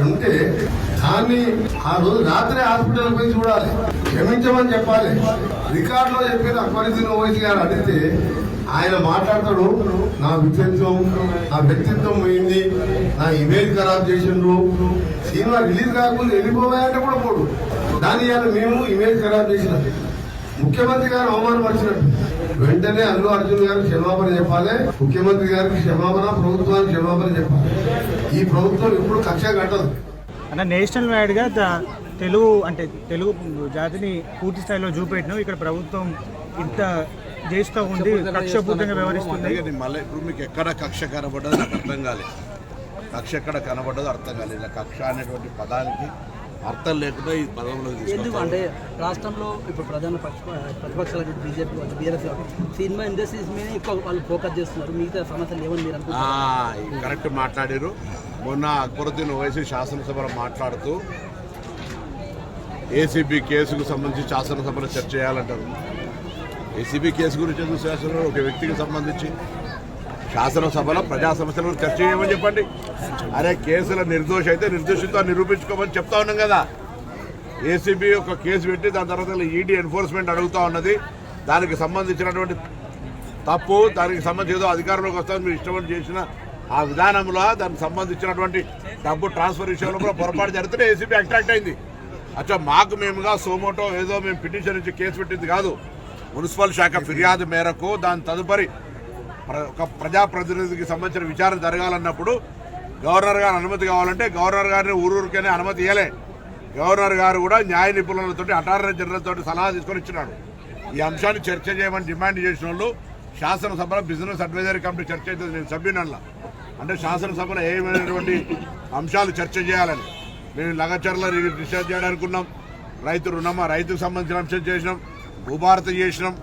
అక్కడ ఉంటే దాన్ని ఆ రోజు రాత్రి హాస్పిటల్ పోయి చూడాలి. క్షమించమని చెప్పాలి. రికార్డులో చెప్పేది అక్బరుద్దీన్ ఓవైసీ గారు అడిగితే ఆయన మాట్లాడతాడు నా వ్యక్తిత్వం నా వ్యక్తిత్వం పోయింది నా ఇమేజ్ ఖరాబ్ చేసిండ్రు. సినిమా రిలీజ్ కాకుండా వెళ్ళిపోవాలంటే కూడా పోడు. దాని మేము ఇమేజ్ ఖరాబ్ చేసినట్టు ముఖ్యమంత్రి గారు అవమానపరిచినట్టు. వెంటనే అల్లు అర్జున్ గారికి క్షమాపణ చెప్పాలి ముఖ్యమంత్రి గారికి క్షమాపణ ప్రభుత్వానికి క్షమాపణ చెప్పాలి. ఈ ప్రభుత్వం ఇప్పుడు కక్ష కట్టదు. అన్న నేషనల్ వైడ్గా ద- తెలుగు అంటే తెలుగు జాతిని పూర్తి స్థాయిలో చూపెట్టినాం ఇక్కడ ప్రభుత్వం ఇంత చేస్తూ ఉండి కక్షపూర్తంగా వ్యవహరిస్తుంది. మళ్ళీ ఇప్పుడు మీకు ఎక్కడ కక్ష కనబడ్డదో నాకు అర్థం కాలేదు. కక్ష ఎక్కడ కనబడ్డదో అర్థం కాలేదు. కక్ష అనేటువంటి పదానికి అర్థం లేకుండా ఈ పదంలో ఎందుకు తీసుకొస్తారు అంటే రాష్ట్రంలో ఇప్పుడు ప్రధాన పక్ష ప్రతిపక్షాలు బీజేపీ వాళ్ళు బీఆర్ఎస్ సినిమా ఇండస్ట్రీస్ మీద ఎక్కువ వాళ్ళు ఫోకస్ చేస్తున్నారు. మిగతా సమస్యలు ఏమని మీరు కరెక్ట్ మాట్లాడారు. మొన్న అక్బరుద్దీన్ ఓవైసీ శాసనసభలో మాట్లాడుతూ ఏసీబీ కేసుకు సంబంధించి శాసనసభలో చర్చ చేయాలంటారు. ఏసీబీ కేసు గురించి ఎందుకు శాసనసభలో ఒక వ్యక్తికి సంబంధించి శాసనసభలో ప్రజా సమస్యలను చర్చ చేయమని చెప్పండి. అరే కేసుల నిర్దోష అయితే నిర్దోషితో నిరూపించుకోమని చెప్తా ఉన్నాం కదా. ఏసీబీ ఒక కేసు పెట్టి దాని తర్వాత ఈడీ ఎన్ఫోర్స్మెంట్ అడుగుతా ఉన్నది. దానికి సంబంధించినటువంటి తప్పు దానికి సంబంధించి ఏదో అధికారంలోకి వస్తామని మీరు ఇష్టం చేసిన ఆ విధానంలో దానికి సంబంధించినటువంటి డబ్బు ట్రాన్స్ఫర్ విషయంలో కూడా పొరపాటు జరిగితే ఏసీబీ అట్రాక్ట్ అయింది. అచ్చా మాకు మేముగా సోమోటో ఏదో మేము పిటిషన్ ఇచ్చి కేసు పెట్టింది కాదు. మున్సిపల్ శాఖ ఫిర్యాదు మేరకు దాని తదుపరి ప్ర- ఒక ప్రజాప్రతినిధికి సంబంధించిన విచారణ జరగాలన్నప్పుడు గవర్నర్ గారు అనుమతి కావాలంటే గవర్నర్ గారిని ఊరూరికనే అనుమతి ఇవ్వలే గవర్నర్ గారు కూడా న్యాయ నిపుణులతో అటార్నీ జనరల్తో సలహా తీసుకొని ఇచ్చినాడు. ఈ అంశాన్ని చర్చ చేయమని డిమాండ్ చేసిన వాళ్ళు శాసనసభలో బిజినెస్ అడ్వైజరీ కమిటీ చర్చ అయితే నేను సభ్యునల్లా. అంటే శాసనసభలో ఏమైనటువంటి అంశాలు చర్చ చేయాలని. మేము లగచర్ల డిశ్చార్జ్ చేయడానికి రైతు రుణమా రైతుకు సంబంధించిన అంశం చేసినాం. భూభారత చేసినాం.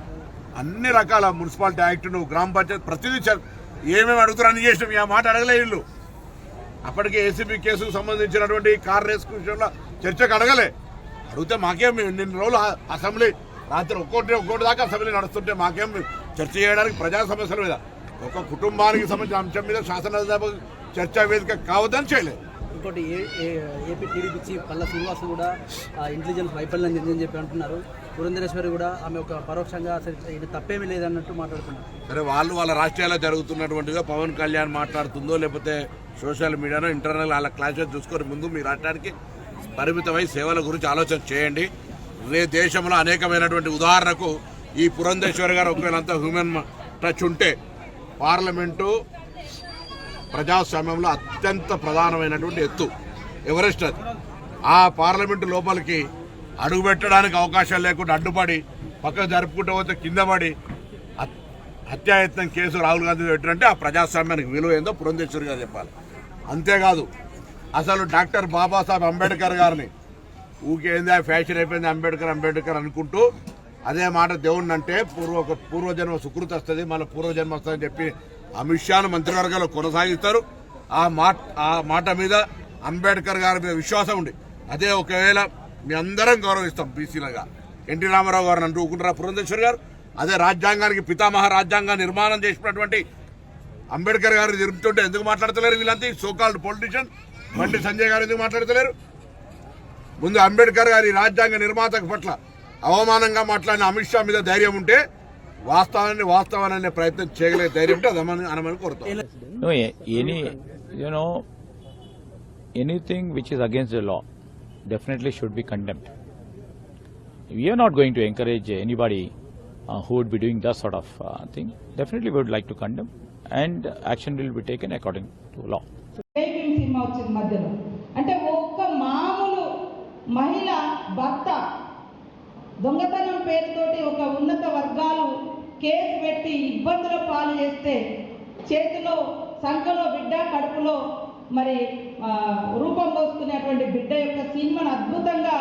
అన్ని రకాల మున్సిపాలిటీ యాక్ట్ను గ్రామ పంచాయతీ ప్రతిదీ ఏమేమి అడుగుతారు అని చేసినాం. ఈ మాట అడగలే వీళ్ళు. అప్పటికే ఏసీబీ కేసుకు సంబంధించినటువంటి కార్ రేస్ విషయంలో చర్చకు అడగలే. అడిగితే మాకేం నిన్న రోజులు అసెంబ్లీ రాత్రి ఒక్కోటి ఒక్కోటి దాకా అసెంబ్లీ నడుస్తుంటే మాకేం చర్చ చేయడానికి ప్రజా సమస్యల మీద ఒక కుటుంబానికి సంబంధించిన అంశం మీద శాసనసభ చర్చా వేదిక కావద్దని చేయలేదు. ఇంకోటి AP TDP chief Palla Srinivas కూడా ఇంటెలిజెన్స్ వైఫల్యం చెందని చెప్పి అంటున్నారు. పురంధరేశ్వరి కూడా ఆమె ఒక పరోక్షంగా ఇది తప్పేమీ లేదన్నట్టు మాట్లాడుతున్నారు. సరే వాళ్ళు వాళ్ళ రాష్ట్రాల్లో జరుగుతున్నటువంటిగా పవన్ కళ్యాణ్ మాట్లాడుతుందో లేకపోతే సోషల్ మీడియాలో ఇంటర్నల్ వాళ్ళ క్లాసెస్ చూసుకొని ముందు మీ రాష్ట్రానికి పరిమితమై సేవల గురించి ఆలోచన చేయండి. రే దేశంలో అనేకమైనటువంటి ఉదాహరణకు ఈ పురంధేశ్వరి గారు ఒకవేళ అంతా హ్యూమన్ టచ్ ఉంటే పార్లమెంటు ప్రజాస్వామ్యంలో అత్యంత ప్రధానమైనటువంటి ఎత్తు ఎవరెస్ట్ అది. ఆ పార్లమెంటు లోపలికి అడుగుపెట్టడానికి అవకాశాలు అవకాశం లేకుండా అడ్డుపడి పక్కకు జరుపుకుంటూ పోతే కింద పడి హత్యాయత్నం కేసు రాహుల్ గాంధీ పెట్టినంటే ఆ ప్రజాస్వామ్యానికి విలువ ఏందో పురంధేశ్వరి గారు చెప్పాలి. అంతేకాదు అసలు డాక్టర్ బాబాసాహెబ్ అంబేద్కర్ గారిని ఊకేంది ఆ ఫ్యాషన్ అయిపోయింది అంబేద్కర్ అంబేద్కర్ అనుకుంటూ అదే మాట దేవుణ్ణి అంటే పూర్వ పూర్వజన్మ సుకృతి వస్తుంది మళ్ళీ పూర్వజన్మ వస్తుందని చెప్పి అమిత్ షాను మంత్రివర్గంలో కొనసాగిస్తారు. ఆ మాట ఆ మాట మీద అంబేద్కర్ గారి మీద విశ్వాసం ఉంది. అదే ఒకవేళ మీ అందరం గౌరవిస్తాం బీసీలుగా. ఎన్టీ రామారావు గారు అంటూ ఊకుంటారా పురంధేశ్వర్ గారు? అదే రాజ్యాంగానికి పితామహ రాజ్యాంగ నిర్మాణం చేసినటువంటి అంబేద్కర్ గారు జరుపుతుంటే ఎందుకు మాట్లాడతలేరు వీళ్ళంతా? సోకాల్డ్ పొలిటీషియన్ బండి సంజయ్ గారు ఎందుకు మాట్లాడతలేరు? ముందు అంబేద్కర్ గారి రాజ్యాంగ నిర్మాత పట్ల అవమానంగా మాట్లాడిన అమిత్ షా మీద ధైర్యం ఉంటే వాస్తవాన్ని వాస్తవాన్ని ప్రయత్నం చేయగలిగే ధైర్యం ఉంటే అదమని అనమని కోరుతాం. No, a- any, you know, anything which is against the law definitely should be condemned. We are not going to encourage anybody Uh, who would be doing that sort of uh, thing. Definitely, we would like to condemn, and action will be taken according to law. Cinema వచ్చింది మధ్యలో అంటే ఒక్క మామూలు మహిళ భర్త దొంగతనం పేరుతోటి ఒక ఉన్నత వర్గాలు కేసు పెట్టి ఇబ్బందుల పాలు చేస్తే చేతిలో సంఖలో బిడ్డ కడుపులో మరి రూపం పోసుకునేటువంటి బిడ్డ యొక్క సినిమాను అద్భుతంగా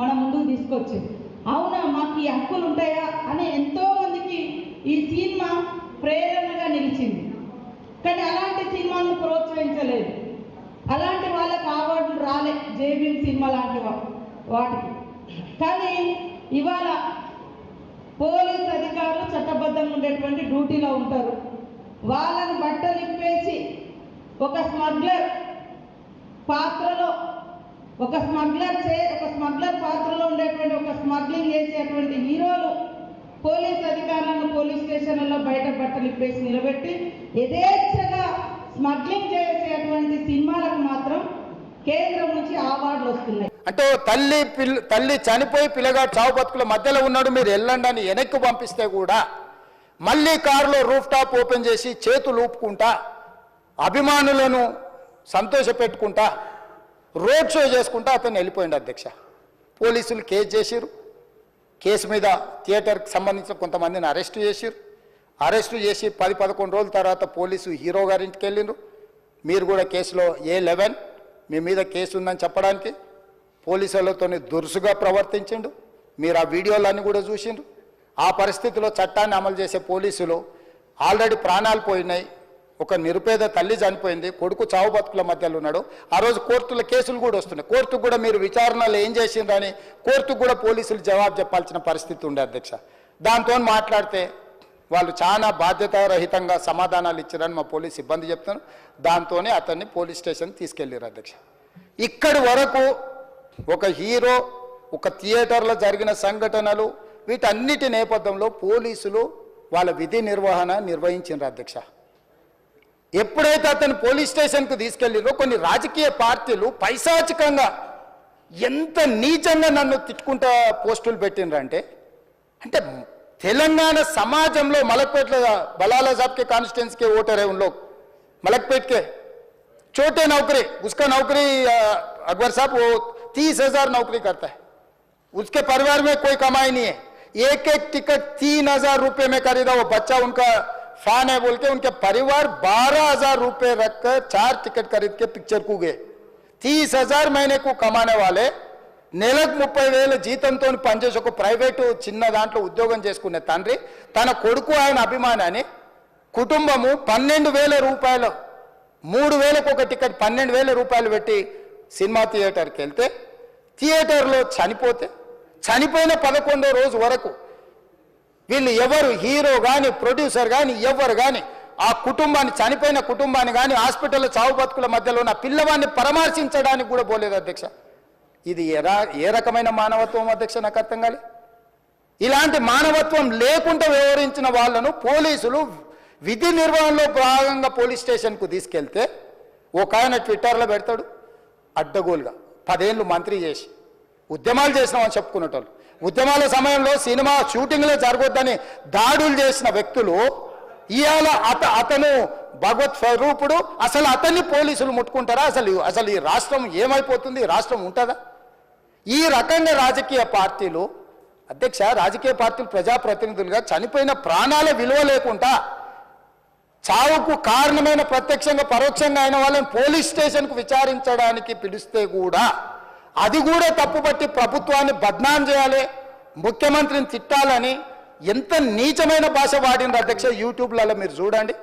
మన ముందుకు తీసుకొచ్చింది అవునా మాకు ఈ హక్కులు ఉంటాయా అని ఎంతో మందికి ఈ సినిమా ప్రేరణగా నిలిచింది. కానీ అలాంటి సినిమాను ప్రోత్సహించలేదు. అలాంటి వాళ్ళకి అవార్డులు రాలే జేబీఎం సినిమా లాంటి వాటికి. కానీ ఇవాళ పోలీస్ అధికారులు చట్టబద్ధంగా ఉండేటువంటి డ్యూటీలో ఉంటారు. వాళ్ళని బట్టలు ఇప్పేసి ఒక స్మగ్లర్ పాత్రలో ఒక స్మగ్లర్ చే ఒక స్మగ్లర్ పాత్రలో ఉండేటువంటి ఒక స్మగ్లింగ్ చేసేటువంటి హీరోలు పోలీస్ అధికారులను పోలీస్ స్టేషన్లలో బయట బట్టలు ఇప్పేసి నిలబెట్టి యథేచ్ఛగా స్మగ్లింగ్ చేసేటువంటి సినిమాలకు మాత్రం కేంద్రం నుంచి అవార్డులు వస్తున్నాయి. అంటే తల్లి పిల్ల తల్లి చనిపోయి పిల్లగాడు చావు బతుకుల మధ్యలో ఉన్నాడు మీరు వెళ్ళండి అని వెనక్కి పంపిస్తే కూడా మళ్ళీ కారులో రూఫ్ టాప్ ఓపెన్ చేసి చేతులు ఊపుకుంటా అభిమానులను సంతోషపెట్టుకుంటా రోడ్ షో చేసుకుంటా అతను వెళ్ళిపోయింది అధ్యక్ష. పోలీసులు కేసు చేసిరు కేసు మీద థియేటర్కి సంబంధించిన కొంతమందిని అరెస్ట్ చేసిరు అరెస్టు చేసి పది పదకొండు రోజుల తర్వాత పోలీసు హీరో గారింటికి వెళ్ళిండ్రు. మీరు కూడా కేసులో ఏ లెవెన్ మీ మీద కేసు ఉందని చెప్పడానికి పోలీసులతో దురుసుగా ప్రవర్తించిండు. మీరు ఆ వీడియోలన్నీ కూడా చూసిండ్రు. ఆ పరిస్థితిలో చట్టాన్ని అమలు చేసే పోలీసులు ఆల్రెడీ ప్రాణాలు పోయినాయి. ఒక నిరుపేద తల్లి చనిపోయింది కొడుకు చావు బతుకుల మధ్యలో ఉన్నాడు. ఆ రోజు కోర్టుల కేసులు కూడా వస్తున్నాయి. కోర్టుకు కూడా మీరు విచారణలు ఏం చేసిండ్రని కోర్టుకు కూడా పోలీసులు జవాబు చెప్పాల్సిన పరిస్థితి ఉండే అధ్యక్ష. దాంతో మాట్లాడితే వాళ్ళు చాలా బాధ్యతారహితంగా సమాధానాలు ఇచ్చారని మా పోలీస్ సిబ్బంది చెప్తాను దాంతోనే అతన్ని పోలీస్ స్టేషన్ తీసుకెళ్ళారు అధ్యక్ష. ఇక్కడి వరకు ఒక హీరో ఒక థియేటర్లో జరిగిన సంఘటనలు వీటన్నిటి నేపథ్యంలో పోలీసులు వాళ్ళ విధి నిర్వహణ నిర్వహించారు అధ్యక్ష. ఎప్పుడైతే అతను పోలీస్ స్టేషన్కు తీసుకెళ్ళిందో కొన్ని రాజకీయ పార్టీలు పైశాచికంగా ఎంత నీచంగా నన్ను తిట్టుకుంటా పోస్టులు పెట్టినరంటే అంటే తెలంగాణ సమాజంలో మలక్పేట్ల బలాల జాబ్కే కాన్స్టిట్యున్సీకే ఓటర్ ఉన్ మలక్పేట్కే. చోటే నౌకరీ नौकरी నౌకరీ అక్బర్ సాబ్ साहब తీస్ హజార్ हजार ఉస్కే करता है उसके परिवार में టికెట్ తీన్ హజార్ है एक एक टिकट तीन फैन है बोल के उनके परिवार बारह हजार रुपये रखकर चार टिकट खरीद के पिक्चर को गए तीस हजार महीने को कमाने वाले నెలకు ముప్పై వేల జీతంతో పనిచేసి ఒక ప్రైవేటు చిన్న దాంట్లో ఉద్యోగం చేసుకునే తండ్రి తన కొడుకు ఆయన అభిమాని అని కుటుంబము పన్నెండు వేల రూపాయలు మూడు వేలకు ఒక టికెట్ పన్నెండు వేల రూపాయలు పెట్టి సినిమా థియేటర్కి వెళ్తే థియేటర్లో చనిపోతే చనిపోయిన పదకొండో రోజు వరకు వీళ్ళు ఎవరు హీరో కానీ ప్రొడ్యూసర్ కానీ ఎవరు కానీ ఆ కుటుంబాన్ని చనిపోయిన కుటుంబాన్ని కానీ హాస్పిటల్లో చావు బతుకుల మధ్యలో ఉన్న పిల్లవాడిని పరామర్శించడానికి కూడా పోలేదు అధ్యక్ష. ఇది ఏ ఏ రకమైన మానవత్వం అధ్యక్ష నాకు అర్థం కాలే. ఇలాంటి మానవత్వం లేకుండా వ్యవహరించిన వాళ్ళను పోలీసులు విధి నిర్వహణలో భాగంగా పోలీస్ స్టేషన్కు తీసుకెళ్తే ఒక ఆయన ట్విట్టర్లో పెడతాడు అడ్డగోలుగా. పదేళ్ళు మంత్రి చేసి ఉద్యమాలు చేసినామని చెప్పుకునేటోళ్ళు. ఉద్యమాల సమయంలో సినిమా షూటింగ్లో జరగొద్దని దాడులు చేసిన వ్యక్తులు ఇవాళ అత అతను భగవత్ స్వరూపుడు అసలు అతన్ని పోలీసులు ముట్టుకుంటారా? అసలు అసలు ఈ రాష్ట్రం ఏమైపోతుంది? రాష్ట్రం ఉంటుందా? ఈ రకంగా రాజకీయ పార్టీలు అధ్యక్ష రాజకీయ పార్టీలు ప్రజాప్రతినిధులుగా చనిపోయిన ప్రాణాల విలువ లేకుండా చావుకు కారణమైన ప్రత్యక్షంగా పరోక్షంగా అయిన వాళ్ళని పోలీస్ స్టేషన్కు విచారించడానికి పిలిస్తే కూడా అది కూడా తప్పుపట్టి ప్రభుత్వాన్ని బద్నాం చేయాలి ముఖ్యమంత్రిని తిట్టాలని ఎంత నీచమైన భాష వాడింది అధ్యక్ష యూట్యూబ్లలో మీరు చూడండి.